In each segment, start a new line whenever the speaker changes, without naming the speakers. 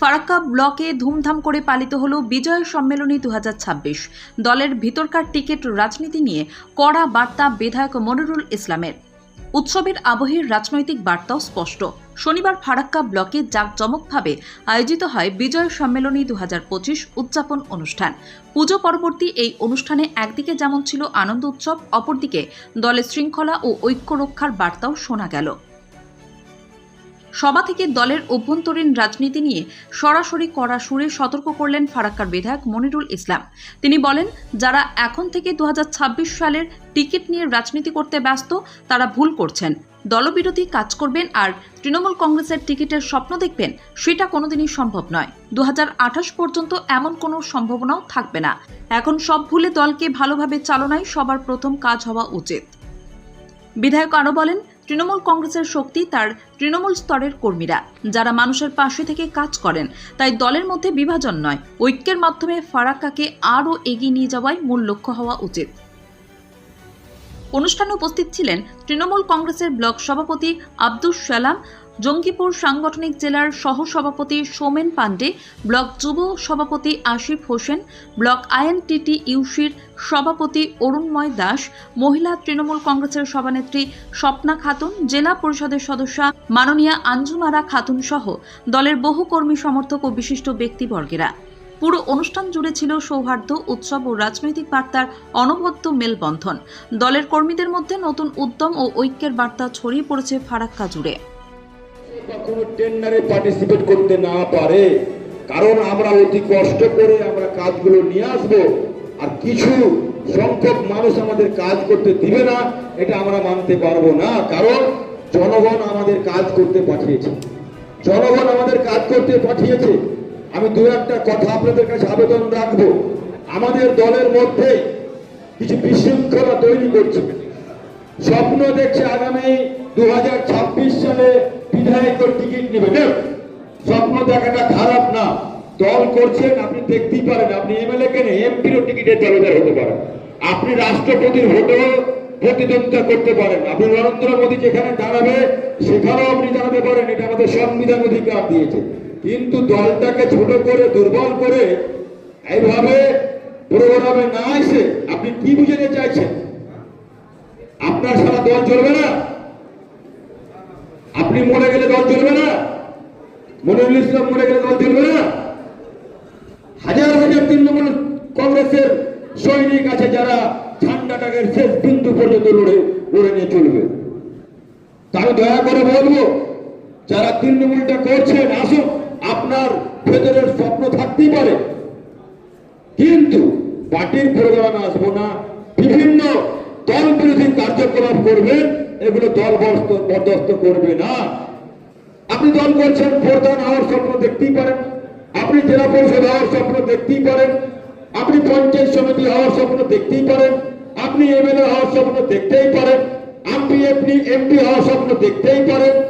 ফারাক্কা ব্লকে ধুমধাম করে পালিত হলো বিজয় সম্মেলনী দু হাজার ছাব্বিশ। দলের ভিতরকার টিকিট রাজনীতি নিয়ে কড়া বার্তা বিধায়ক মনিরুল ইসলামের। উৎসবের আবহের রাজনৈতিক বার্তাও স্পষ্ট। শনিবার ফারাক্কা ব্লকে জাঁকজমকভাবে আয়োজিত হয় বিজয় সম্মেলনী দু হাজার পঁচিশ উদযাপন অনুষ্ঠান। পুজো পরবর্তী এই অনুষ্ঠানে একদিকে যেমন ছিল আনন্দ উৎসব, অপরদিকে দলের শৃঙ্খলা ও ঐক্য রক্ষার বার্তাও শোনা গেল। সভা থেকে দলের অভ্যন্তরীণ রাজনীতি নিয়ে সরাসরি কড়া সুরে সতর্ক করলেন ফারাক্কার বিধায়ক মনিরুল ইসলাম। তিনি বলেন, যারা এখন থেকে দু হাজার ছাব্বিশ সালের টিকিট নিয়ে রাজনীতি করতে ব্যস্ত, তারা ভুল করছেন। দলবিরোধী কাজ করবেন আর তৃণমূল কংগ্রেসের টিকিটের স্বপ্ন দেখবেন, সেটা কোনোদিনই সম্ভব নয়। দু পর্যন্ত এমন কোনো সম্ভাবনাও থাকবে না। এখন সব ভুলে দলকে ভালোভাবে চালনায় সবার প্রথম কাজ হওয়া উচিত। বিধায়ক আরও বলেন তৃণমূল কংগ্রেসের শক্তি তার তৃণমূল স্তরের কর্মীরা। যারা মানুষের পাশে থেকে কাজ করেন, তাই দলের মধ্যে বিভাজন নয়। ঐক্যের মাধ্যমে ফারাক্কাকে আরও এগিয়ে নিয়ে যাওয়াই মূল লক্ষ্য হওয়া উচিত। অনুষ্ঠানে উপস্থিত ছিলেন তৃণমূল কংগ্রেসের ব্লক সভাপতি আব্দুস সালাম জঙ্গিপুর সাংগঠনিক জেলার সহ সভাপতি সোমেন পান্ডে ব্লক যুব সভাপতি আসিফ হোসেন, ব্লক আইএনটিটি ইউসির সভাপতি অরুণময় দাস, মহিলা তৃণমূল কংগ্রেসের সভানেত্রী স্বপ্না খাতুন, জেলা পরিষদের সদস্যা মাননীয়া আঞ্জুমারা খাতুন সহ দলের বহু কর্মী সমর্থক ও বিশিষ্ট ব্যক্তিবর্গেরা। পুরো অনুষ্ঠান জুড়ে ছিল সৌহার্দ্য, উৎসব ও রাজনৈতিক বার্তার অনবদ্য মেলবন্ধন। দলের কর্মীদের মধ্যে নতুন উদ্যম ও ঐক্যের বার্তা ছড়িয়ে পড়েছে ফারাক্কা জুড়ে।
বা টেন্ডারে পার্টিসিপেট করতে না পারে। কারণ আমরা অতি কষ্ট করে আমরা কাজগুলো নিয়ে আসব আর কিছু সংখ্যক মানুষ আমাদের কাজ করতে দিবে না, এটা আমরা মানতে পারব না। কারণ জনগণ আমাদের কাজ করতে পাঠিয়েছে। জনগণ আমাদের কাজ করতে পাঠিয়েছে। আমি দু একটা কথা আপনাদের কাছে আবেদন রাখব। আমাদের দলের মধ্যে কিছু বিশৃঙ্খলা তৈরি করছে। স্বপ্ন দেখছে আগামী দু হাজার ছাব্বিশ সালে বিধায়কের টিকিট নেবে না স্বপ্ন দেখাটা খারাপ না। দল করছেন, আপনি দেখতেই পারেন, আপনি এমএলএ কেন এমপিরও টিকিটের দলদার হতে পারেন আপনি রাষ্ট্রপতির ভোটেও প্রতিদ্বন্দ্বিতা করতে পারেন। আপনি নরেন্দ্র মোদী যেখানে দাঁড়াবে, সেখানেও আপনি দাঁড়াতে পারেন। এটা আমাদের সংবিধান অধিকার দিয়েছে। কিন্তু দলটাকে ছোট করে, দুর্বল করে, এইভাবে প্রোগ্রামে না এসে আপনি কি বুঝাতে চাইছেন? আপনার সারা দল চলবে না? আপনি মরে গেলে দল চলবে না? মনিরুল ইসলাম মরে গেলে দল চলবে না? হাজার হাজার তৃণমূল কংগ্রেসের সৈনিক আছে যারা ঝান্ডাটাকে শেষ বিন্দু পর্যন্ত লড়ে লড়ে নিয়ে চলবে। তাই দয়া করে বলব, যারা তৃণমূলটা করছেন আসুন আপনার ভেতরের স্বপ্ন থাকতেই পারে। কিন্তু পার্টির প্রোগ্রামে আসব না, বিভিন্ন দল বিরোধী কার্যক্রম করবেন এগুলো দল বরদাস্ত করবে না। আপনি দল করছেন প্রধান হওয়ার স্বপ্ন দেখতেই পারেন। আপনি জেলা পরিষদ হওয়ার স্বপ্ন দেখতেই পারেন। আপনি পঞ্চায়েত সমিতি হওয়ার স্বপ্ন দেখতেই পারেন। আপনি এমএলএ হওয়ার স্বপ্ন দেখতেই পারেন। আপনি এমপি এমপি হওয়ার স্বপ্ন দেখতেই পারেন।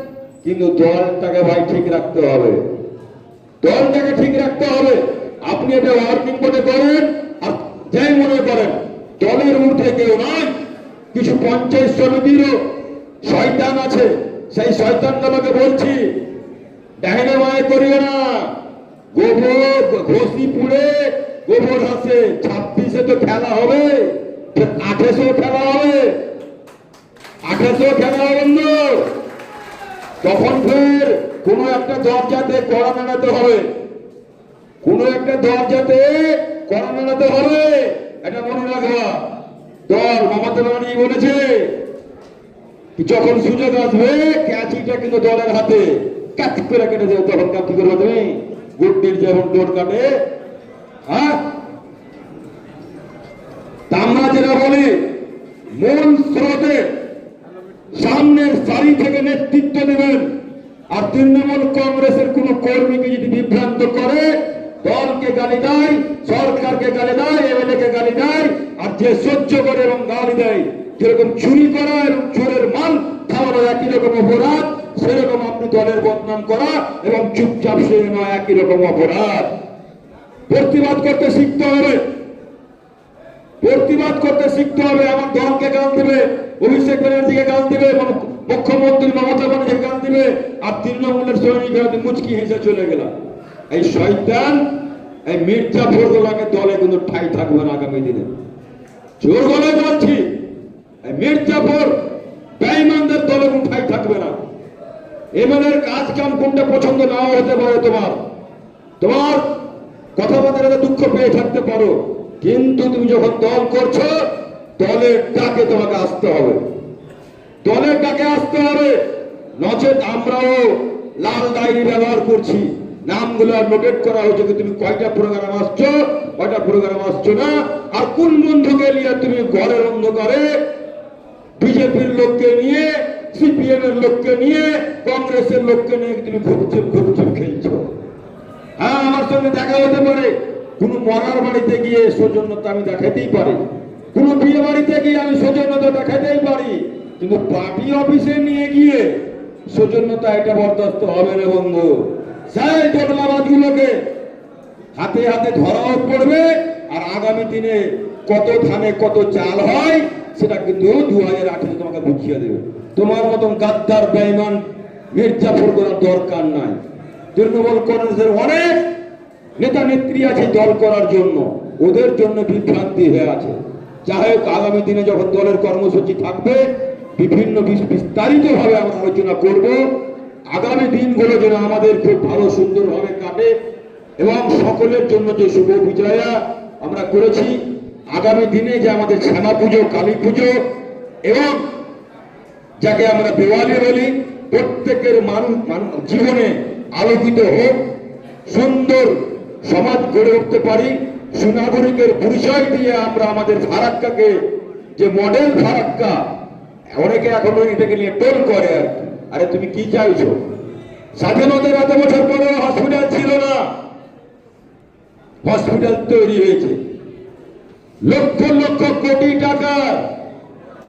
কিন্তু দলটাকে ভাই ঠিক রাখতে হবে। দলটাকে ঠিক রাখতে হবে। আপনি এটা ওয়ার্কিং মনে করেন আর যাই মনে করেন, দলের ঊর্ধ্বে কেউ নয় কিছু পঞ্চায়েত সমিতিরও সেই শয়তানগুলোকে বলছি, ডাইনে মায়ে করিও না। গোবর ঘষি পুড়ে গোবর হাসে ছাব্বিশে তো খেলা হবে আঠেশো খেলা হবে। আঠেশো খেলা হবে তখন ফের কোনো একটা দরজাতে কড়া নাড়াতে হবে। কোনো একটা দরজাতে কড়া নাড়াতে হবে। এটা মনে রাখবা। দল মমতা বলেছে যখন সুযোগ আসবে, ক্যাচিটা কিন্তু দলের হাতে। ক্যাচ করে কেটে দেবে, তখন কাজ কি করবে তুমি? গুড্ডির যেমন ডোর কাটে হ্যাঁ? আমরা যেটা বলি মূল স্রোতে সামনের সারি থেকে নেতৃত্ব নেবেন। আর তৃণমূল কংগ্রেসের কোন কর্মীকে যদি বিভ্রান্ত করে, দলকে গালি দেয়, সরকারকে গালি দেয় এমএলএ কে গালি দেয়, আর যে সহ্য করে এবং গালি দেয় যেরকম চুরি করা এবং চোরের মাল খাওয়ানো একই রকম অপরাধ, সেরকম আপনি দলের বদনাম করা এবং চুপচাপ সে নয়, একই রকম অপরাধ। প্রতিবাদ করতে শিখতে হবে। প্রতিবাদ করতে শিখতে হবে আমার দলকে গান দেবে, অভিষেক ব্যানার্জিকে গান দিবে মুখ্যমন্ত্রী মমতা ব্যানার্জিকে গান দেবে, আর তৃণমূলের সৈনিক মুচকি হেসে চলে গেলাম। এই শয়তান, এই মির্জাফর গোলাকে দলে কিন্তু ঠাই থাকবে না আগামী দিনে। জোর গলায় বলছি। এই মির্জাফর বেঈমানদের দলে কোনো থাকবে না। এমএলএর কাজ কাম কোনটা পছন্দ নাও হতে পারে তোমার। তোমার কথা কথাবার্তা দুঃখ পেয়ে থাকতে পারো। কিন্তু তুমি যখন দল করছ, দলের ডাকে তোমাকে আসতে হবে। দলের ডাকে আসতে হবে। নচেত আমরাও লাল ডায়েরি ব্যবহার করছি। নামগুলো নোটেট করা হয়েছে যে তুমি কয়টা প্রোগ্রাম আসছো, কয়টা প্রোগ্রাম আসছো না, আর কোন বন্ধুকে নিয়ে তুমি ঘরের অন্ধকারে বিজেপির লোককে নিয়ে সিপিএম এর লোককে নিয়ে, কংগ্রেসের লোককে নিয়ে তুমি ঘুরছিপ ঘুরছিপ খেলছো? হ্যাঁ আমার সঙ্গে দেখা হতে পারে। কোন মরার বাড়িতে গিয়ে সৌজন্যতা আমি দেখাতেই পারি। কোন বিয়ে বাড়িতে গিয়ে আমি সৌজন্যতা দেখাতেই পারি। কিন্তু পার্টি অফিসে নিয়ে গিয়ে সৌজন্যতা এটা বরদাস্ত হবে না, বন্ধু। সেই বদলাবাজগুলোকে হাতে হাতে ধরাও পড়বে। আর আগামী দিনে কত ধানে কত চাল হয় সেটা কিন্তু দু হাজার আঠেরো তোমাকে বুঝিয়ে দেবে। তোমার মতন গাদ্দার বেইমান মির্জাফর করার দরকার নাই। তৃণমূল কংগ্রেসের অনেক নেতা নেত্রী আছে দল করার জন্য। ওদের জন্য বিভ্রান্তি হয়ে আছে। হোক, আগামী দিনে যখন দলের কর্মসূচি থাকবে, বিভিন্ন বিস্তারিত ভাবে আমরা আলোচনা করব। আগামী দিনগুলো যেন আমাদের খুব ভালো, সুন্দরভাবে কাটে এবং সকলের জন্য যে শুভ বিজয়া আমরা করেছি আগামী দিনে যে আমাদের শ্যামা পুজো, কালী পুজো, এবং যাকে আমরা দেওয়ালি বলি, প্রত্যেকের মানুষ জীবনে আলোকিত হোক, সুন্দর সমাজ গড়ে উঠতে পারি, সুনাগরিকের পরিচয় দিয়ে আমরা আমাদের ফারাক্কাকে, যে মডেল ফারাক্কা, অনেকে এখনও এটাকে নিয়ে টোল করে আর। আরে তুমি কি চাইছো? স্বাধীনতার এত বছর পরে হসপিটাল ছিল না। হসপিটাল তৈরি হয়েছে। লক্ষ লক্ষ কোটি টাকা